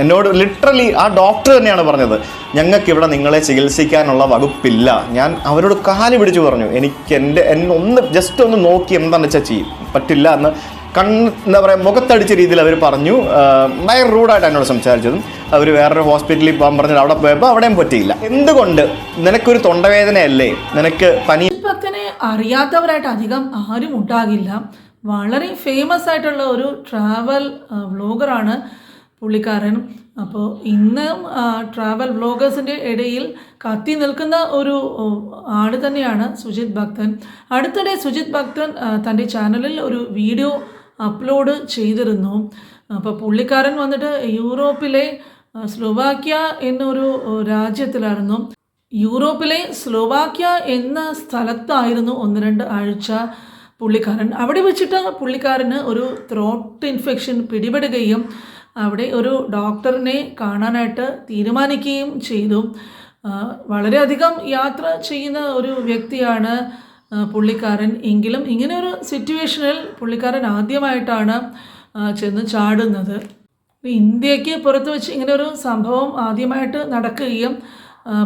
എന്നോട് ലിറ്ററലി ആ ഡോക്ടർ തന്നെയാണ് പറഞ്ഞത്. ഞങ്ങൾക്ക് ഇവിടെ നിങ്ങളെ ചികിത്സിക്കാനുള്ള വകുപ്പില്ല. ഞാൻ അവരോട് കാൽ പിടിച്ചു പറഞ്ഞു എനിക്ക് എന്റെ എന്നെ ഒന്ന് ജസ്റ്റ് ഒന്ന് നോക്കി എന്താണെന്ന് വെച്ചാൽ ചെയ്യും പറ്റില്ല എന്ന്. കണ്ണ് എന്താ പറയുക മുഖത്തടിച്ച രീതിയിൽ അവർ പറഞ്ഞു. ഭയങ്കര റൂഡായിട്ട് എന്നോട് സംസാരിച്ചതും. അവർ വേറൊരു ഹോസ്പിറ്റലിൽ പോകാൻ പറഞ്ഞിട്ട് അവിടെ പോയപ്പോൾ അവിടെയും പറ്റിയില്ല. എന്തുകൊണ്ട്? നിനക്കൊരു തൊണ്ടവേദനയല്ലേ? നിനക്ക് പനി ഭക്തനെ അറിയാത്തവരായിട്ട് അധികം ആരും ഉണ്ടാകില്ല. വളരെ ഫേമസ് ആയിട്ടുള്ള ഒരു ട്രാവൽ വ്ളോഗറാണ് പുള്ളിക്കാരൻ. അപ്പോൾ ഇന്ന് ട്രാവൽ വ്ളോഗേഴ്സിന്റെ ഇടയിൽ കത്തി നിൽക്കുന്ന ഒരു ആട് തന്നെയാണ് സുജിത് ഭക്തൻ. അടുത്തിടെ സുജിത് ഭക്തൻ തന്റെ ചാനലിൽ ഒരു വീഡിയോ അപ്ലോഡ് ചെയ്തിരുന്നു. അപ്പോൾ പുള്ളിക്കാരൻ വന്നിട്ട് യൂറോപ്പിലെ സ്ലോവാക്യ എന്നൊരു രാജ്യത്തിലായിരുന്നു. യൂറോപ്പിലെ സ്ലോവാക്യ എന്ന സ്ഥലത്തായിരുന്നു ഒന്ന് രണ്ട് ആഴ്ച പുള്ളിക്കാരൻ. അവിടെ വെച്ചിട്ട് പുള്ളിക്കാരന് ഒരു ത്രോട്ട് ഇൻഫെക്ഷൻ പിടിപെടുകയും അവിടെ ഒരു ഡോക്ടറിനെ കാണാനായിട്ട് തീരുമാനിക്കുകയും ചെയ്തു. വളരെയധികം യാത്ര ചെയ്യുന്ന ഒരു വ്യക്തിയാണ് പുള്ളിക്കാരൻ. എങ്കിലും ഇങ്ങനെ ഒരു സിറ്റുവേഷനിൽ പുള്ളിക്കാരൻ ആദ്യമായിട്ടാണ് ചെന്ന് ചാടുന്നത്. ഇന്ത്യയ്ക്ക് പുറത്ത് വെച്ച് ഇങ്ങനെ ഒരു സംഭവം ആദ്യമായിട്ട് നടക്കുകയും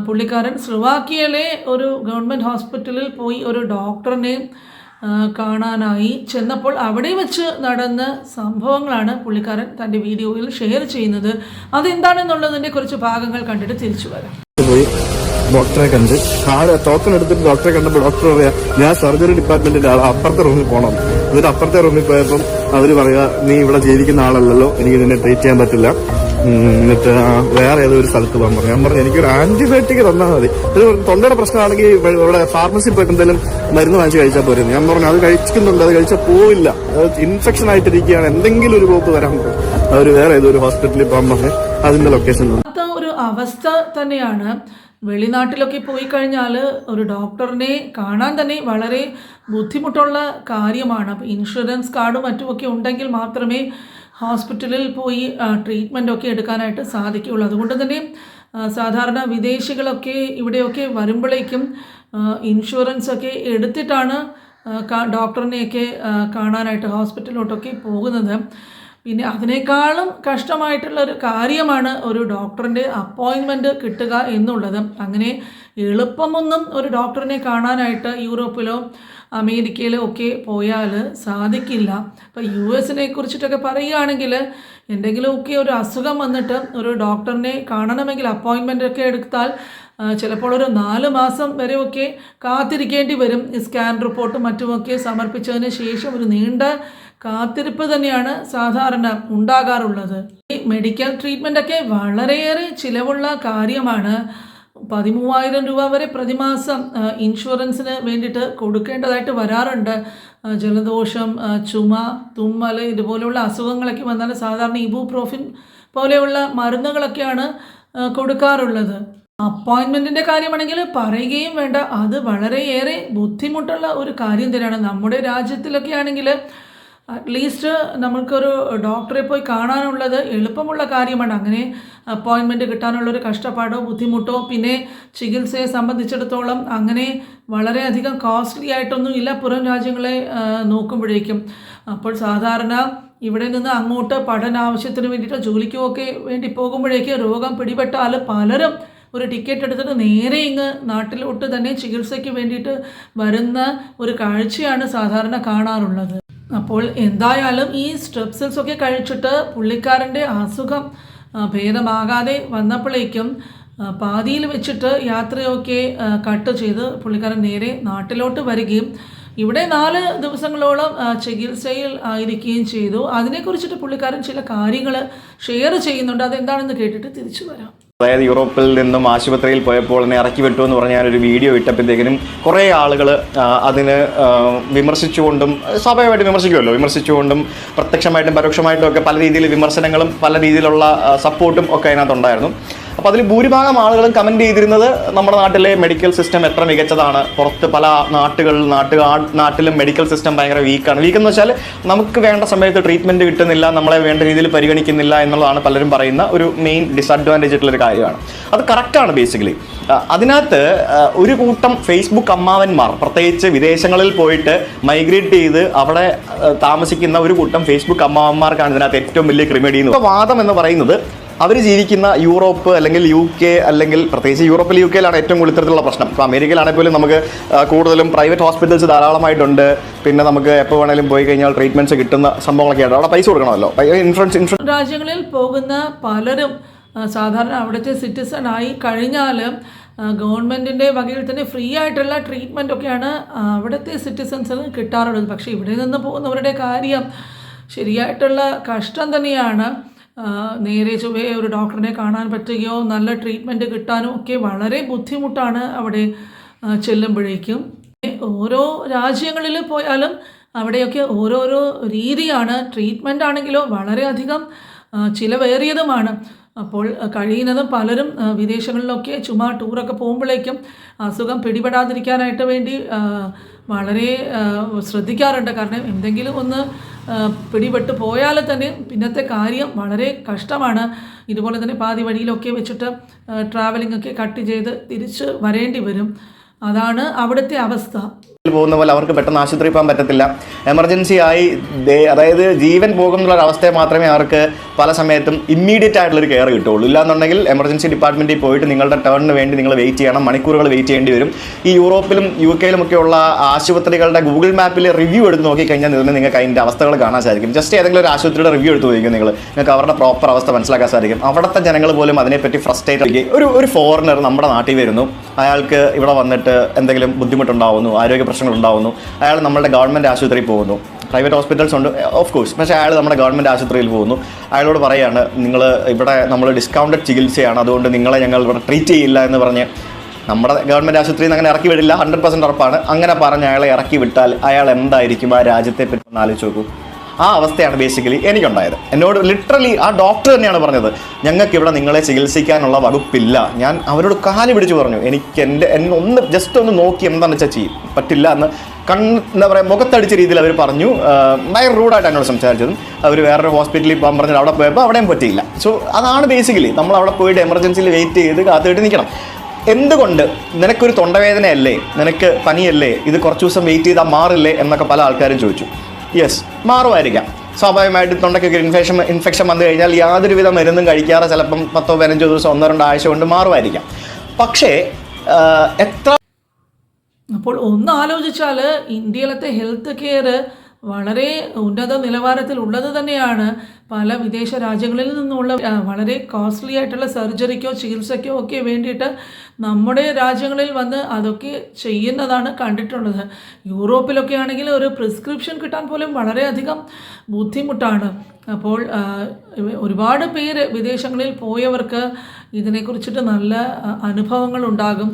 പുള്ളിക്കാരൻ സ്ലുവാക്കിയയിലെ ഒരു ഗവൺമെന്റ് ഹോസ്പിറ്റലിൽ പോയി ഒരു ഡോക്ടറിനെ ആ, കാണാനായി ചെന്നപ്പോൾ അവിടെ വെച്ച് നടന്ന സംഭവങ്ങളാണ് പുള്ളിക്കാരൻ തന്റെ വീഡിയോയിൽ ഷെയർ ചെയ്യുന്നത്. അതെന്താണെന്നുള്ളതിന്റെ കുറച്ച് ഭാഗങ്ങൾ കണ്ടിട്ട് തിരിച്ചു വരാം. ഡോക്ടറെ കണ്ട്. കാട് ടോക്കൺ എടുത്തിട്ട് ഡോക്ടറെ കണ്ടപ്പോൾ ഡോക്ടർ പറയാ ഞാൻ സർജറി ഡിപ്പാർട്ട്മെന്റിന്റെ ആളാ അപ്പുറത്തെ റൂമിൽ പോകണം എന്നിട്ട് അപ്പുറത്തെ റൂമിൽ പോയപ്പം അവർ പറയാ നീ ഇവിടെ ജീവിക്കുന്ന ആളല്ലല്ലോ എനിക്ക് നിന്നെ ട്രീറ്റ് ചെയ്യാൻ പറ്റില്ല. എന്നിട്ട് വേറെ ഏതോ ഒരു സ്ഥലത്ത് പോകാൻ പറഞ്ഞു. ഞാൻ പറഞ്ഞു എനിക്കൊരു ആന്റിബയോട്ടിക് തന്നാൽ മതി. ഒരു തൊണ്ടയുടെ പ്രശ്നമാണെങ്കിൽ ഇവ- ഇവിടെ ഫാർമസി പോയിട്ട് എന്തെങ്കിലും മരുന്ന് വാങ്ങിച്ച് കഴിച്ചാൽ പോരുന്നു. ഞാൻ പറഞ്ഞു അത് കഴിക്കുന്നുണ്ട് അത് കഴിച്ചാൽ പോവില്ല. അത് ഇൻഫെക്ഷൻ ആയിട്ടിരിക്കുകയാണ്. എന്തെങ്കിലും ഒരു പോപ്പ് വരാൻ അവർ വേറെ ഏതോ ഒരു ഹോസ്പിറ്റലിൽ പോകാൻ പറഞ്ഞു അതിന്റെ ലൊക്കേഷൻ ഒരു അവസ്ഥ തന്നെയാണ്. വെളിനാട്ടിലൊക്കെ പോയി കഴിഞ്ഞാൽ ഒരു ഡോക്ടറിനെ കാണാൻ തന്നെ വളരെ ബുദ്ധിമുട്ടുള്ള കാര്യമാണ്. ഇൻഷുറൻസ് കാർഡും മറ്റുമൊക്കെ ഉണ്ടെങ്കിൽ മാത്രമേ ഹോസ്പിറ്റലിൽ പോയി ട്രീറ്റ്മെന്റ് ഒക്കെ എടുക്കാനായിട്ട് സാധിക്കുകയുള്ളൂ. അതുകൊണ്ട് തന്നെ സാധാരണ വിദേശികളൊക്കെ ഇവിടെയൊക്കെ വരുമ്പോഴേക്കും ഇൻഷുറൻസ് ഒക്കെ എടുത്തിട്ടാണ് ഡോക്ടറിനെയൊക്കെ കാണാനായിട്ട് ഹോസ്പിറ്റലിലോട്ടൊക്കെ പോകുന്നത്. പിന്നെ അതിനേക്കാളും കഷ്ടമായിട്ടുള്ള ഒരു കാര്യമാണ് ഒരു ഡോക്ടറിന്റെ അപ്പോയിൻമെന്റ് കിട്ടുക എന്നുള്ളത്. അങ്ങനെ എളുപ്പമൊന്നും ഒരു ഡോക്ടറിനെ കാണാനായിട്ട് യൂറോപ്പിലോ അമേരിക്കയിലോ ഒക്കെ പോയാൽ സാധിക്കില്ല. ഇപ്പോൾ യു എസിനെ കുറിച്ചിട്ടൊക്കെ പറയുകയാണെങ്കിൽ എന്തെങ്കിലുമൊക്കെ ഒരു അസുഖം വന്നിട്ട് ഒരു ഡോക്ടറിനെ കാണണമെങ്കിൽ അപ്പോയിൻമെന്റ് ഒക്കെ എടുത്താൽ ചിലപ്പോൾ ഒരു നാല് മാസം വരെയൊക്കെ കാത്തിരിക്കേണ്ടി വരും. സ്കാൻ റിപ്പോർട്ടും മറ്റുമൊക്കെ സമർപ്പിച്ചതിന് ശേഷം ഒരു നീണ്ട കാത്തിരിപ്പ് തന്നെയാണ് സാധാരണ ഉണ്ടാകാറുള്ളത്. ഈ മെഡിക്കൽ ട്രീറ്റ്മെന്റ് ഒക്കെ വളരെയേറെ ചിലവുള്ള കാര്യമാണ്. പതിമൂവായിരം രൂപ വരെ പ്രതിമാസം ഇൻഷുറൻസിന് വേണ്ടിയിട്ട് കൊടുക്കേണ്ടതായിട്ട് വരാറുണ്ട്. ജലദോഷം ചുമ തുമ്മൽ ഇതുപോലെയുള്ള അസുഖങ്ങളൊക്കെ വന്നാൽ സാധാരണ ഇബുപ്രോഫിൻ പോലെയുള്ള മരുന്നുകളൊക്കെയാണ് കൊടുക്കാറുള്ളത്. അപ്പോയിൻമെന്റിന്റെ കാര്യമാണെങ്കിൽ പറയുകയും വേണ്ട. അത് വളരെയേറെ ബുദ്ധിമുട്ടുള്ള ഒരു കാര്യം തന്നെയാണ്. നമ്മുടെ രാജ്യത്തിലൊക്കെ ആണെങ്കിൽ അറ്റ്ലീസ്റ്റ് നമുക്കൊരു ഡോക്ടറെ പോയി കാണാനുള്ളത് എളുപ്പമുള്ള കാര്യമാണ്. അങ്ങനെ അപ്പോയിൻമെന്റ് കിട്ടാനുള്ളൊരു കഷ്ടപ്പാടോ ബുദ്ധിമുട്ടോ പിന്നെ ചികിത്സയെ സംബന്ധിച്ചിടത്തോളം അങ്ങനെ വളരെയധികം കോസ്റ്റ്ലി ആയിട്ടൊന്നും ഇല്ല. പുറം രാജ്യങ്ങളെ നോക്കുമ്പോഴേക്കും. അപ്പോൾ സാധാരണ ഇവിടെ നിന്ന് അങ്ങോട്ട് പഠന ആവശ്യത്തിന് വേണ്ടിയിട്ട് ജോലിക്കും ഒക്കെ വേണ്ടി പോകുമ്പോഴേക്കും രോഗം പിടിപെട്ടാൽ പലരും ഒരു ടിക്കറ്റ് എടുത്തിട്ട് നേരെ ഇങ്ങ് നാട്ടിലോട്ട് തന്നെ ചികിത്സയ്ക്ക് വേണ്ടിയിട്ട് വരുന്ന ഒരു കാഴ്ചയാണ് സാധാരണ കാണാറുള്ളത്. അപ്പോൾ എന്തായാലും ഈ സ്ട്രെപ്സിൽസ് ഒക്കെ കഴിച്ചിട്ട് പുള്ളിക്കാരന്റെ അസുഖം ഭേദമാകാതെ വന്നപ്പോഴേക്കും പാതിയിൽ വെച്ചിട്ട് യാത്രയൊക്കെ കട്ട് ചെയ്ത് പുള്ളിക്കാരൻ നേരെ നാട്ടിലോട്ട് വരികയും ഇവിടെ നാല് ദിവസങ്ങളോളം ചികിത്സയിൽ ആയിരിക്കുകയും ചെയ്തു. അതിനെക്കുറിച്ചിട്ട് പുള്ളിക്കാരൻ ചില കാര്യങ്ങൾ ഷെയർ ചെയ്യുന്നുണ്ട്. അതെന്താണെന്ന് കേട്ടിട്ട് തിരിച്ചു വരാം. അതായത് യൂറോപ്പിൽ നിന്നും ആശുപത്രിയിൽ പോയപ്പോൾ എന്നെ ഇറക്കി വിട്ടു എന്ന് പറഞ്ഞ ഞാനൊരു വീഡിയോ ഇട്ടപ്പോഴത്തേക്കിനും കുറേ ആളുകൾ അതിന് വിമർശിച്ചുകൊണ്ടും സ്വാഭാവികമായിട്ട് വിമർശിക്കുമല്ലോ. വിമർശിച്ചുകൊണ്ടും പ്രത്യക്ഷമായിട്ടും പരോക്ഷമായിട്ടും ഒക്കെ പല രീതിയിൽ വിമർശനങ്ങളും പല രീതിയിലുള്ള സപ്പോർട്ടും ഒക്കെ അതിനകത്തുണ്ടായിരുന്നു. അപ്പോൾ അതിൽ ഭൂരിഭാഗം ആളുകളും കമന്റ് ചെയ്തിരുന്നത് നമ്മുടെ നാട്ടിലെ മെഡിക്കൽ സിസ്റ്റം എത്ര മികച്ചതാണ്. പുറത്ത് പല നാട്ടുകളിൽ നാട്ടുകാ നാട്ടിലും മെഡിക്കൽ സിസ്റ്റം ഭയങ്കര വീക്കാണ് വീക്ക് എന്ന് വെച്ചാൽ നമുക്ക് വേണ്ട സമയത്ത് ട്രീറ്റ്മെന്റ് കിട്ടുന്നില്ല നമ്മളെ വേണ്ട രീതിയിൽ പരിഗണിക്കുന്നില്ല എന്നുള്ളതാണ് പലരും പറയുന്ന ഒരു മെയിൻ ഡിസഡ്വാന്റേജ് ആയിട്ടുള്ളൊരു കാര്യമാണ്. അത് കറക്റ്റാണ് ബേസിക്കലി അതിനകത്ത് ഒരു കൂട്ടം ഫേസ്ബുക്ക് അമ്മാവന്മാർ പ്രത്യേകിച്ച് വിദേശങ്ങളിൽ പോയിട്ട് മൈഗ്രേറ്റ് ചെയ്ത് അവിടെ താമസിക്കുന്ന ഒരു കൂട്ടം ഫേസ്ബുക്ക് അമ്മാവന്മാർക്കാണ് ഇതിനകത്ത് ഏറ്റവും വലിയ ക്രിമിഡി എന്ന് വാദം എന്ന് പറയുന്നത് അവർ ജീവിക്കുന്ന യൂറോപ്പ് അല്ലെങ്കിൽ യു കെ അല്ലെങ്കിൽ പ്രത്യേകിച്ച് യൂറോപ്പിൽ യു കെയിലാണ് ഏറ്റവും കൂടുതൽ ഇത്തരത്തിലുള്ള പ്രശ്നം. ഇപ്പോൾ അമേരിക്കയിലാണെങ്കിൽ പോലും നമുക്ക് കൂടുതലും പ്രൈവറ്റ് ഹോസ്പിറ്റൽസ് ധാരാളമായിട്ടുണ്ട്. പിന്നെ നമുക്ക് എപ്പോൾ വേണമെങ്കിലും പോയി കഴിഞ്ഞാൽ ട്രീറ്റ്മെന്റ്സ് കിട്ടുന്ന സംഭവങ്ങളൊക്കെയാണ്. അവിടെ പൈസ കൊടുക്കണമല്ലോ. ഇൻഷുറൻസ് ഇൻഷുറൻസ് രാജ്യങ്ങളിൽ പോകുന്ന പലരും സാധാരണ അവിടുത്തെ സിറ്റിസൺ ആയി കഴിഞ്ഞാൽ ഗവൺമെന്റിന്റെ വകയിൽ തന്നെ ഫ്രീ ആയിട്ടുള്ള ട്രീറ്റ്മെന്റ് ഒക്കെയാണ് അവിടുത്തെ സിറ്റിസൺസിന് കിട്ടാറുള്ളത്. പക്ഷേ ഇവിടെ നിന്ന് പോകുന്നവരുടെ കാര്യം ശരിയായിട്ടുള്ള കഷ്ടം തന്നെയാണ്. നേരെ ചൊവ്വേ ഒരു ഡോക്ടറിനെ കാണാൻ പറ്റുകയോ നല്ല ട്രീറ്റ്മെന്റ് കിട്ടാനോ ഒക്കെ വളരെ ബുദ്ധിമുട്ടാണ് അവിടെ ചെല്ലുമ്പോഴേക്കും. ഓരോ രാജ്യങ്ങളിൽ പോയാലും അവിടെയൊക്കെ ഓരോരോ രീതിയാണ്. ട്രീറ്റ്മെന്റ് ആണെങ്കിലോ വളരെയധികം ചിലവേറിയതുമാണ്. അപ്പോൾ കഴിയുന്നതും പലരും വിദേശങ്ങളിലൊക്കെ ചുമ്മാ ടൂറൊക്കെ പോകുമ്പോഴേക്കും അസുഖം പിടിപെടാതിരിക്കാനായിട്ട് വേണ്ടി വളരെ ശ്രദ്ധിക്കാറുണ്ട്. കാരണം എന്തെങ്കിലും ഒന്ന് പിടിപെട്ട് പോയാൽ തന്നെ പിന്നത്തെ കാര്യം വളരെ കഷ്ടമാണ്. ഇതുപോലെ തന്നെ പാതി വഴിയിലൊക്കെ വെച്ചിട്ട് ട്രാവലിംഗ് ഒക്കെ കട്ട് ചെയ്ത് തിരിച്ച് വരേണ്ടി വരും. അതാണ് അവിടുത്തെ അവസ്ഥ. പോകുന്ന പോലെ അവർക്ക് പെട്ടെന്ന് ആശുപത്രി പോകാൻ പറ്റത്തില്ല. എമർജൻസി ആയി അതായത് ജീവൻ പോകുന്നുള്ള ഒരു അവസ്ഥയെ മാത്രമേ അവർക്ക് പല സമയത്തും ഇമ്മീഡിയറ്റ് ആയിട്ടുള്ളൊരു കെയർ കിട്ടുള്ളൂ ഇല്ലാന്നുണ്ടെങ്കിൽ എമർജൻസി ഡിപ്പാർട്ട്മെന്റിൽ പോയിട്ട് നിങ്ങളുടെ ടേണിന് വേണ്ടി നിങ്ങൾ വെയിറ്റ് ചെയ്യണം മണിക്കൂറുകൾ വെയിറ്റ് ചെയ്യേണ്ടി വരും. ഈ യൂറോപ്പിലും യു കെയിലും ഒക്കെയുള്ള ആശുപത്രികളുടെ ഗൂഗിൾ മാപ്പിൽ റിവ്യൂ എടുത്ത് നോക്കിക്കഴിഞ്ഞാൽ ഇതിന് നിങ്ങൾക്ക് അതിന്റെ അവസ്ഥകൾ കാണാൻ സാധിക്കും. ജസ്റ്റ് ഏതെങ്കിലും ഒരു ആശുപത്രിയുടെ റിവ്യൂ എടുത്ത് നോക്കിക്കും നിങ്ങൾ നിങ്ങൾക്ക് അവരുടെ പ്രോപ്പർ അവസ്ഥ മനസ്സിലാക്കാൻ സാധിക്കും. അവിടുത്തെ ജനങ്ങൾ പോലും അതിനെപ്പറ്റി ഫ്രസ്ട്രേറ്റ് ഒരു ഒരു ഫോറിനർ നമ്മുടെ നാട്ടിൽ വരുന്നു. അയാൾക്ക് ഇവിടെ വന്നിട്ട് എന്തെങ്കിലും ബുദ്ധിമുട്ടുണ്ടാവുന്നു ആരോഗ്യ പ്രശ്നങ്ങൾ ഉണ്ടാവുന്നു അയാൾ നമ്മുടെ ഗവൺമെന്റ് ആശുപത്രിയിൽ പോകുന്നു. പ്രൈവറ്റ് ഹോസ്പിറ്റൽസ് ഉണ്ട് ഓഫ് കോഴ്സ് പക്ഷേ അയാൾ നമ്മുടെ ഗവൺമെന്റ് ആശുപത്രിയിൽ പോകുന്നു. അയാളോട് പറയാണ് നിങ്ങൾ ഇവിടെ നമ്മൾ ഡിസ്കൗണ്ടഡ് ചികിത്സയാണ്. അതുകൊണ്ട് നിങ്ങളെ ഞങ്ങൾ ഇവിടെ ട്രീറ്റ് ചെയ്യില്ല എന്ന് പറഞ്ഞ് നമ്മുടെ ഗവൺമെന്റ് ആശുപത്രിയിൽ നിന്ന് അങ്ങനെ ഇറക്കി വിടില്ല. ഹൺഡ്രഡ് പെർസെന്റ് ഉറപ്പാണ്. അങ്ങനെ പറഞ്ഞ് അയാളെ ഇറക്കി വിട്ടാൽ അയാൾ എന്തായിരിക്കും? ആ രാജ്യത്തെ പറ്റി ഒന്ന് ആലോചിച്ച് നോക്കൂ. ആ അവസ്ഥയാണ് ബേസിക്കലി എനിക്കുണ്ടായത്. എന്നോട് ലിറ്ററലി ആ ഡോക്ടർ തന്നെയാണ് പറഞ്ഞത് ഞങ്ങൾക്ക് ഇവിടെ നിങ്ങളെ ചികിത്സിക്കാനുള്ള വകുപ്പില്ല. ഞാൻ അവരോട് കാൽ പിടിച്ച് പറഞ്ഞു എനിക്ക് എന്റെ എന്നെ ഒന്ന് ജസ്റ്റ് ഒന്ന് നോക്കി എന്താണെന്ന് വെച്ചാൽ ചെയ്യും. പറ്റില്ല എന്ന് കണ്ണ് എന്താ പറയുക മുഖത്തടിച്ച രീതിയിൽ അവർ പറഞ്ഞു. ഭയങ്കര റൂഡായിട്ട് എന്നോട് സംസാരിച്ചതും അവർ വേറൊരു ഹോസ്പിറ്റലിൽ പോകാൻ പറഞ്ഞിട്ട് അവിടെ പോയപ്പോൾ അവിടെയും പറ്റിയില്ല. സോ അതാണ് ബേസിക്കലി നമ്മൾ അവിടെ പോയിട്ട് എമർജൻസിയിൽ വെയിറ്റ് ചെയ്ത് കാത്തിട്ട് നിൽക്കണം. എന്തുകൊണ്ട് നിനക്കൊരു തൊണ്ടവേദനയല്ലേ? നിനക്ക് പനിയല്ലേ? ഇത് കുറച്ച് ദിവസം വെയിറ്റ് ചെയ്താൽ മാറില്ലേ? എന്നൊക്കെ പല ആൾക്കാരും ചോദിച്ചു. യെസ് മാറുമായിരിക്കാം. സ്വാഭാവികമായിട്ടും തൊണ്ടയ്ക്കൊക്കെ ഇൻഫെക്ഷൻ ഇൻഫെക്ഷൻ വന്നു കഴിഞ്ഞാൽ യാതൊരുവിധ മരുന്നും കഴിക്കാതെ ചിലപ്പം പത്തോ പതിനഞ്ചോ ദിവസം ഒന്നോ രണ്ടോ ആഴ്ച കൊണ്ട് മാറുമായിരിക്കാം. പക്ഷേ എത്ര അപ്പോൾ ഒന്ന് ആലോചിച്ചാൽ ഇന്ത്യയിലത്തെ ഹെൽത്ത് കെയർ വളരെ ഉന്നത നിലവാരത്തിൽ ഉള്ളത് തന്നെയാണ് പല വിദേശ രാജ്യങ്ങളിൽ നിന്നുള്ള വളരെ കോസ്റ്റ്ലി ആയിട്ടുള്ള സർജറിക്കോ ചികിത്സയ്ക്കോ ഒക്കെ വേണ്ടിയിട്ട് നമ്മുടെ രാജ്യങ്ങളിൽ വന്ന് അതൊക്കെ ചെയ്യുന്നതാണ് കണ്ടിട്ടുള്ളത്. യൂറോപ്പിലൊക്കെ ആണെങ്കിൽ ഒരു പ്രിസ്ക്രിപ്ഷൻ കിട്ടാൻ പോലും വളരെയധികം ബുദ്ധിമുട്ടാണ്. അപ്പോൾ ഒരുപാട് പേര് വിദേശങ്ങളിൽ പോയവർക്ക് ഇതിനെക്കുറിച്ചിട്ട് നല്ല അനുഭവങ്ങൾ ഉണ്ടാകും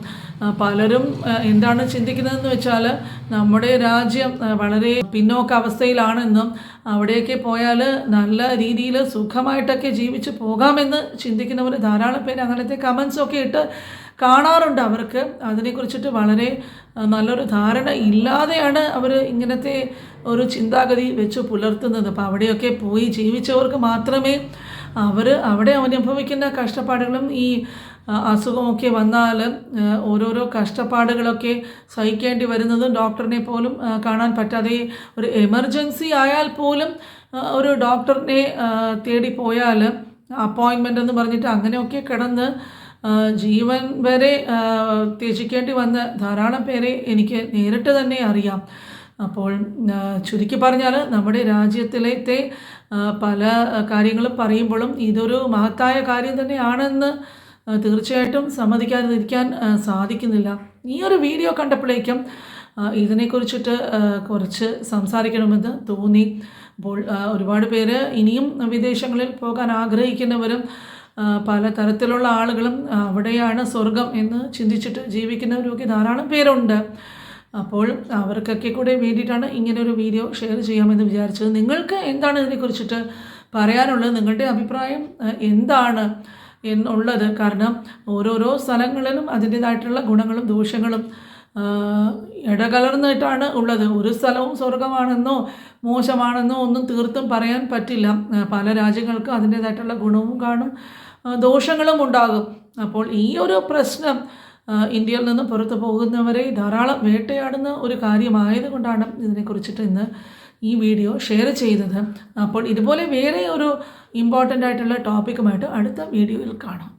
പലരും എന്താണ് ചിന്തിക്കുന്നതെന്ന് വെച്ചാൽ നമ്മുടെ രാജ്യം വളരെ പിന്നോക്ക അവസ്ഥയിലാണെന്നും അവിടെയൊക്കെ പോയാൽ നല്ല രീതിയിൽ സുഖമായിട്ടൊക്കെ ജീവിച്ച് പോകാമെന്ന് ചിന്തിക്കുന്നവർ ധാരാളം പേര് അങ്ങനത്തെ കമൻസൊക്കെ ഇട്ട് കാണാറുണ്ട് അവർക്ക്. അതിനെക്കുറിച്ചിട്ട് വളരെ നല്ലൊരു ധാരണ ഇല്ലാതെയാണ് അവർ ഇങ്ങനത്തെ ഒരു ചിന്താഗതി വെച്ച് പുലർത്തുന്നത്. അപ്പോൾ അവിടെയൊക്കെ പോയി ജീവിച്ചവർക്ക് മാത്രമേ അവർ അവിടെ അനുഭവിക്കുന്ന കഷ്ടപ്പാടുകളും ഈ അസുഖമൊക്കെ വന്നാൽ ഓരോരോ കഷ്ടപ്പാടുകളൊക്കെ സഹിക്കേണ്ടി വരുന്നതും ഡോക്ടറിനെ പോലും കാണാൻ പറ്റാതെ ഒരു എമർജൻസി ആയാൽ പോലും ഒരു ഡോക്ടറിനെ തേടി പോയാൽ അപ്പോയിൻമെന്റ് എന്ന് പറഞ്ഞിട്ട് അങ്ങനെയൊക്കെ കിടന്ന് ജീവൻ വരെ ത്യജിക്കേണ്ടി വന്ന ധാരാളം പേരെ എനിക്ക് നേരിട്ട് തന്നെ അറിയാം. അപ്പോൾ ചുരുക്കി പറഞ്ഞാൽ നമ്മുടെ രാജ്യത്തിലത്തെ പല കാര്യങ്ങളും പറയുമ്പോഴും ഇതൊരു മഹത്തായ കാര്യം തന്നെയാണെന്ന് തീർച്ചയായിട്ടും സമ്മതിക്കാതിരിക്കാൻ സാധിക്കുന്നില്ല. ഈ ഒരു വീഡിയോ കണ്ടപ്പോഴേക്കും ഇതിനെക്കുറിച്ചിട്ട് കുറച്ച് സംസാരിക്കണമെന്ന് തോന്നി. അപ്പോൾ ഒരുപാട് പേര് ഇനിയും വിദേശങ്ങളിൽ പോകാൻ ആഗ്രഹിക്കുന്നവരും ആ, പല തരത്തിലുള്ള ആളുകളും അവിടെയാണ് സ്വർഗം എന്ന് ചിന്തിച്ചിട്ട് ജീവിക്കുന്നവരുമൊക്കെ ധാരാളം പേരുണ്ട്. അപ്പോൾ അവർക്കൊക്കെ കൂടെ വേണ്ടിയിട്ടാണ് ഇങ്ങനെ ഒരു വീഡിയോ ഷെയർ ചെയ്യാമെന്ന് വിചാരിച്ചത്. നിങ്ങൾക്ക് എന്താണ് ഇതിനെക്കുറിച്ചിട്ട് പറയാനുള്ളത്? നിങ്ങളുടെ അഭിപ്രായം എന്താണ് എന്നുള്ളത്? കാരണം ഓരോരോ സ്ഥലങ്ങളിലും അതിന്റേതായിട്ടുള്ള ഗുണങ്ങളും ദോഷങ്ങളും ഇടകലർന്നിട്ടാണ് ഉള്ളത്. ഒരു സ്ഥലവും സ്വർഗമാണെന്നോ മോശമാണെന്നോ ഒന്നും തീർത്തും പറയാൻ പറ്റില്ല. പല രാജ്യങ്ങൾക്കും അതിന്റേതായിട്ടുള്ള ഗുണവും കാണും ദോഷങ്ങളും ഉണ്ടാകും. അപ്പോൾ ഈ ഒരു പ്രശ്നം ഇന്ത്യയിൽ നിന്ന് പുറത്തു പോകുന്നവരെ ധാരാളം വേട്ടയാടുന്ന ഒരു കാര്യമായതുകൊണ്ടാണ് ഇതിനെക്കുറിച്ചിട്ട് ഇന്ന് ഈ വീഡിയോ ഷെയർ ചെയ്തത്. അപ്പോൾ ഇതുപോലെ വേറെ ഒരു ഇമ്പോർട്ടന്റ് ആയിട്ടുള്ള ടോപ്പിക്കുമായിട്ട് അടുത്ത വീഡിയോയിൽ കാണാം.